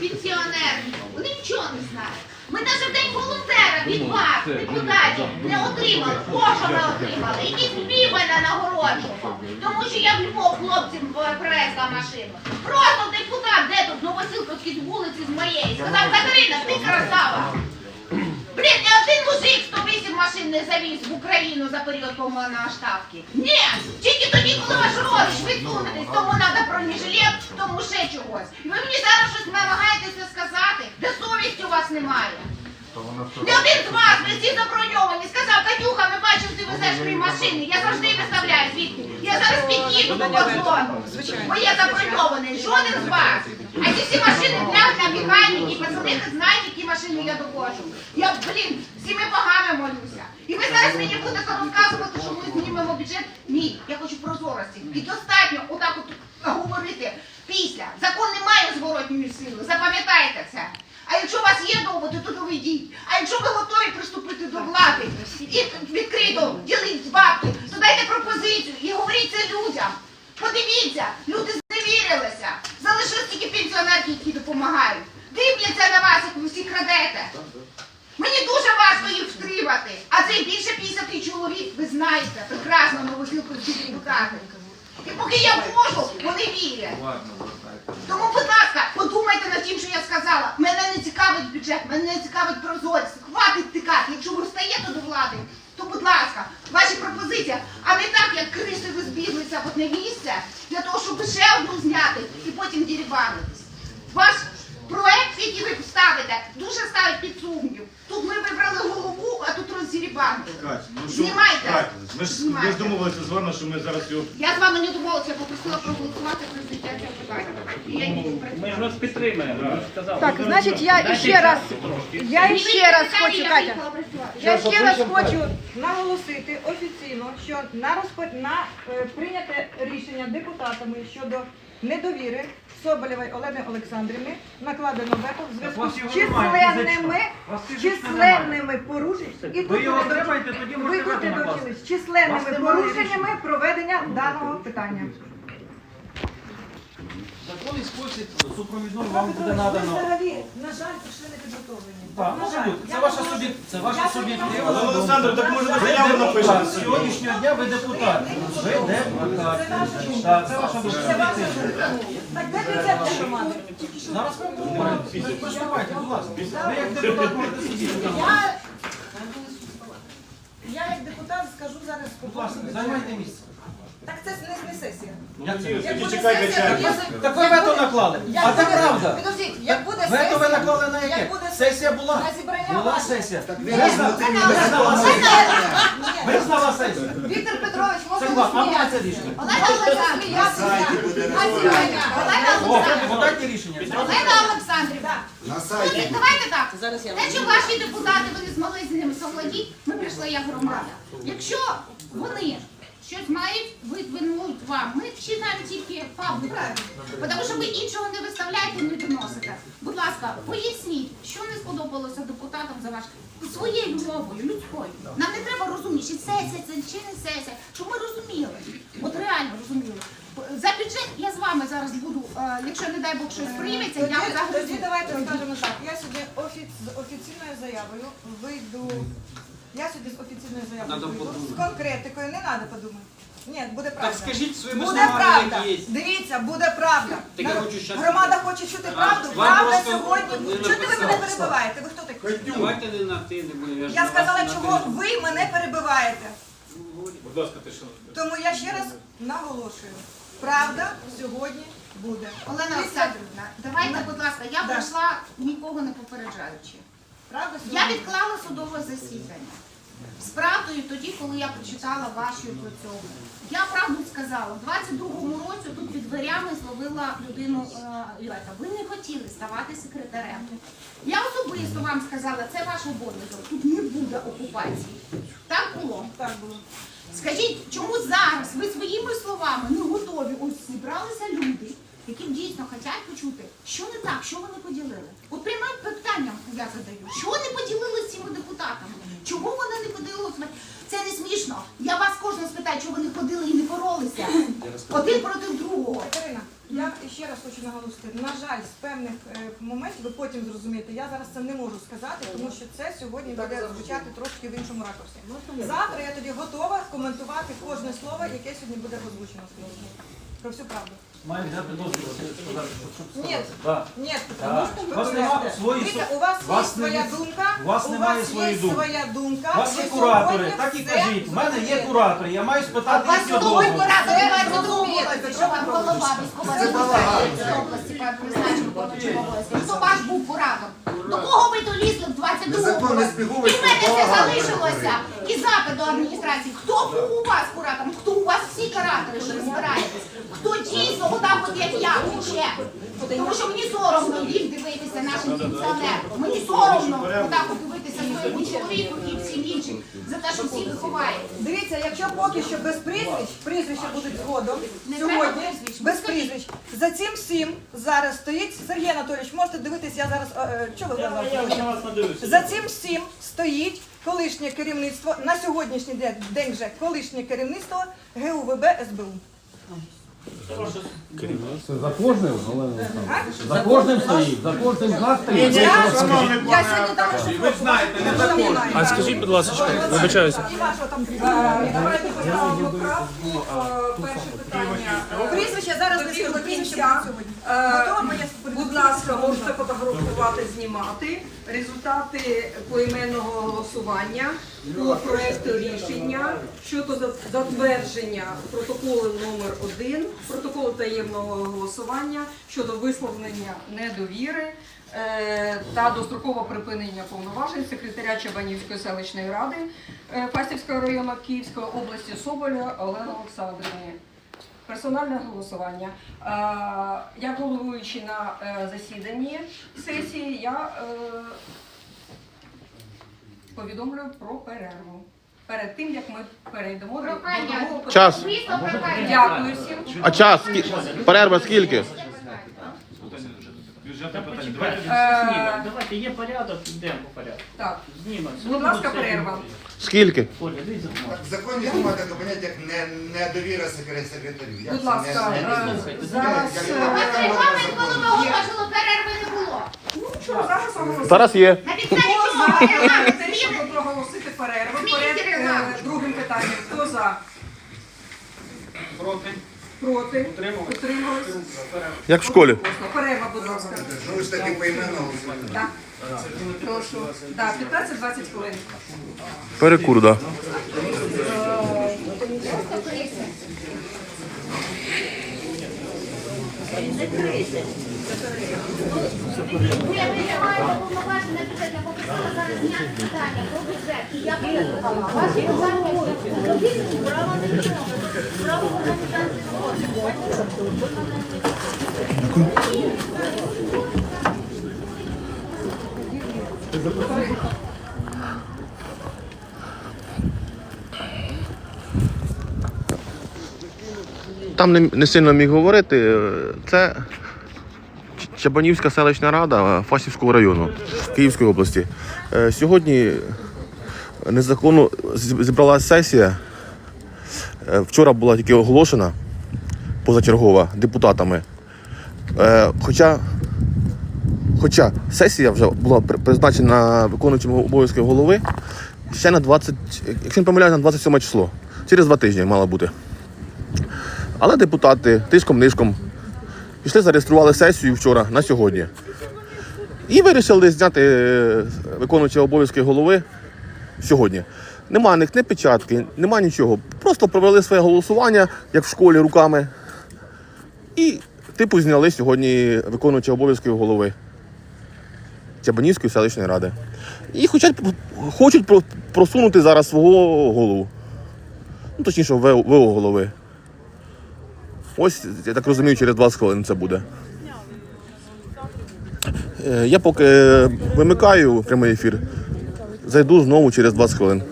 пенсіонери. Вони нічого не знають. Ми навіть в день волонтера від вас, депутатів, не отримали. кожного отримали. Якісь бібеля нагороджував. Тому що я в Львов хлопцям привезла машину. Просто депутат, де тут Новосилковській вулиці з моєї, сказав, Катерина, ти красава. Не завіз в Україну за період повномасштабки. Ні, тільки тоді, коли ваш родич відсунетесь, тому треба бронежилет, тому ще чогось. І ви мені зараз щось намагаєтеся сказати, де совісті у вас немає. Не один з вас, ви всі заброньовані, сказав, Катюха, ми бачимо, ти везеш три машини. Я завжди виставляю звідки. Я зараз під'їду до кордону. Бо я заброньований, жоден з вас. А ці всі машини для, для механіки, пацани знають, які машини я довожу. Я, блін, всіми богами молюся. І ви зараз мені будете розказувати, що ми знімемо бюджет. Ні, я хочу прозорості. І достатньо отак от говорити після. Закон не має зворотньої сили. Запам'ятайте це. А якщо у вас є доводи, то доведіть. А якщо ви готові приступити до влади і відкрито діліть бабки, то дайте пропозицію і говоріть це людям. Подивіться, люди зневірилися. Залишились тільки пенсіонерки, які допомагають. Дивляться на вас, як ви всі крадете. Мені дуже важко їх втримати. А це більше 50 чоловік, ви знаєте, прекрасно новосілковські депутати. І поки я можу, вони вірять. Тому, будь ласка, подумайте над тим, що я сказала. Мене не цікавить бюджет, мене не цікавить прозорість. Хватить тикати. Якщо ви встаєте до влади, то будь ласка, ваші пропозиції, а не так, як криси ви збіглися в одне місце, для того, щоб ще одну зняти і потім дірібанитись. Ваш проект, який ви ставите, дуже ставить під сумнів. Тут ми вибрали голову, а тут Кать, ну що? Знімайте. Кать, Ми ж, ми Знімайте. ж домовилися з вами, що ми зараз його Я з вами не домовилася, я попросила проголосувати про зняття цього питання. І я не Ми ж вас підтримуємо, ми ж сказали. Так, значить, я ще раз, я ще раз хочу, Катя, я ще раз хочу наголосити офіційно, що на розпо- на е, прийняте рішення депутатами щодо недовіри Соболєвої Олени Олександрівни накладено вето в зв'язку з численними, численними порушеннями. І Ви тут його отримаєте, тоді можете вето і накласти. довчились численними порушеннями проведення даного питання. Законний спосіб супровідної вам буде Ви надано. взагалі, на жаль, прийшли не підготовлені. Так, На жаль. Це Я ваша вам собі, це ваша я суб'єктивна Але можу- Олександр, так може ви заяву напишете З собі. сьогоднішнього дня ви депутат. Ви депутат. Так, це ваша суб'єктивна. Так де бюджет для громади? Зараз ми. Переживайте, будь ласка. Ви як депутат можете сидіти. там. Я, я як депутат скажу зараз Будь ласка, займайте місце. Так це не, не сесія. Як? Буде сесія, чай. тоді- Так ви вето наклали. Як А це буде- правда. Підождіть, як буде Вето ви сесія? наклали на Як яке? буде Сесія була? На зібрання Була влади. сесія. Визнала сесію. Визнала сесію. Віктор Петрович, Це можна клас. А не буде це рішення? Олена Олександрівна, А О, Олександрівна, подайте рішення. Олена Олександрівна, На Давайте- сайті. давайте так. Те, що ваші депутати ви не змогли з ними совладіти, ми прийшли як громада. Якщо вони щось мають, видвинуть вам, ми вчинаємо тільки пабліку. Тому що ви іншого не виставляєте, не доносите. Будь ласка, поясніть, що не сподобалося депутатам за ваш своєю мовою, людською. Нам не треба розуміти, чи сесія це чи не сесія, щоб ми розуміли. От реально розуміли. За бюджет я з вами зараз буду, е, якщо не дай Бог щось прийметься, я загрузю. тоді давайте скажемо так. Я сьогодні офіц- з офіційною заявою вийду. Я сьогодні з офіційною заявою подумати. З конкретикою, не треба подумати. Ні, буде правда. Так скажіть своїми Буде словами, правда. як є. Дивіться, буде правда. Так я хочу щас- Громада хоче чути правду. вам Правда просто сьогодні. не Чого ти ви мене написали. перебиваєте? Ви хто такий? Давайте не на ти не будемо. Я сказала, чого ти. ви мене перебиваєте. Будь ласка, ти що? Тому я ще раз наголошую. Правда сьогодні буде. Олена Олександрівна, давайте, будь ласка, я Да. прийшла нікого не попереджаючи. Правда Я відклала судове засідання з правдою тоді, коли я прочитала ваші цього. Я правду сказала, в 22-му році тут під дверями зловила людину е, Ілета. Ви не хотіли ставати секретарем. Я особисто вам сказала, це ваш обов'язок. Тут не буде окупації. Так було. Так було. Скажіть, чому зараз ви своїми словами не готові? Ось зібралися люди, які дійсно хочуть почути, що не так, що вони поділили. От прямим питанням я задаю, що вони поділили з цими депутатами? Чому вони не поділилися? Це не смішно. Я вас кожного спитаю, чому ви не ходили і не боролися один проти другого. Катерина, я ще раз хочу наголосити. На жаль, з певних е, моментів ви потім зрозумієте. Я зараз це не можу сказати, тому що це сьогодні буде звучати трошки в іншому ракурсі. Завтра я тоді готова коментувати кожне слово, яке сьогодні буде озвучено. Про всю правду. Має взяти дозвіл, сказати, що щоб Ні. сказати. Да. Ні, Так. тому що ви У вас Дивіться, у вас вас є своя не- думка, у вас немає є думки. своя думка. У вас є ви куратори, сьогодні так і все кажіть. У мене є зрозумієте. куратори, я маю спитати вас їхнього головою дозволу. поради Це мають зрозуміло, задумувати, що вам голова адміністрації області, пан призначив виконуючий обов'язки. Хто ваш був куратор? До кого ви долізли в 22-му Незаконне? І в мене все повага. залишилося. І запит до адміністрації. Хто був у вас куратором? Хто у вас всі куратори, що ви? От як я? Тому що мені соромно їм дивитися нашим пенсіонерам. Мені соромно отак от дивитися своєму чоловіку і всім іншим за те, що всі виховають. Дивіться, якщо поки що без прізвищ, прізвища будуть згодом, сьогодні без прізвищ. За цим всім зараз стоїть Сергій Анатолійович, можете дивитися, я зараз. е, е, Чого ви зараз? Я вас надивився. За цим всім стоїть колишнє керівництво, на сьогоднішній день, день вже колишнє керівництво ГУВБ СБУ. Це за кожним, Олена Олександровна? За кожним стоїть, за кожним знак стоїть. Я, сьогодні там Ви знаєте, не А скажіть, будь ласка, вибачаюся. І вашого там е, давайте поставимо крапку. е, питання. Прізвище зараз не сьогодні. Готова моя Будь ласка, можете фотографувати, знімати результати поіменного голосування по проекту рішення щодо затвердження протоколу номер 1 протоколу таємного голосування щодо висловлення недовіри е, та дострокового припинення повноважень секретаря Чабанівської селищної ради е, Фастівського району Київської області Соболя Олени Олександрівни. Персональне голосування. Е, Як головуючи на е, засіданні сесії, я повідомлю повідомлюю про перерву. Перед тим, як ми перейдемо до другого. Час. Дякую всім. А час? Перерва скільки? Бюджетне питання. Давайте знімемо. Давайте, є порядок, йдемо по порядку. Так, Знімемо. будь ласка, перерва. Скільки? Оля, дивіться. В законі немає такого поняття, як не, недовіра секре- секретарю. Як Будь це ласка, не- е, слухайте, зараз Я- У вас регламент, коли ви оголошили, перерви не було. ну, що, зараз оголосимо. Зараз є. На підставі чого регламент те, щоб проголосити перерву перед е, другим питанням? Хто за? Проти. Проти? Утримались? Як в школі. Перерва, будь ласка. Ну ви ж таки поіменно. Так. Прошу. Так, 15-20 хвилин. Перекур, да. Я питання Там не, сильно міг говорити. Е, Це Чабанівська селищна рада Фастівського району Київської області. Е, Сьогодні незаконно зібралася сесія. Е, Вчора була тільки оголошена позачергова депутатами. Е, Хоча, хоча сесія вже була призначена виконуючим обов'язки голови ще на 20, якщо не помиляюсь, на 27 число. Через два тижні мала бути. Але депутати тишком-нишком пішли, зареєстрували сесію вчора на сьогодні. І вирішили зняти е, виконуючі обов'язки голови сьогодні. Нема них ні печатки, нема нічого. Просто провели своє голосування, як в школі, руками. І типу зняли сьогодні виконуючі обов'язки голови Чабанівської селищної ради. І хочуть, хочуть просунути зараз свого голову. Ну, точніше, ВО голови. Ось, я так розумію, через 20 хвилин це буде. Е, Я поки вимикаю прямий ефір, зайду знову через 20 хвилин.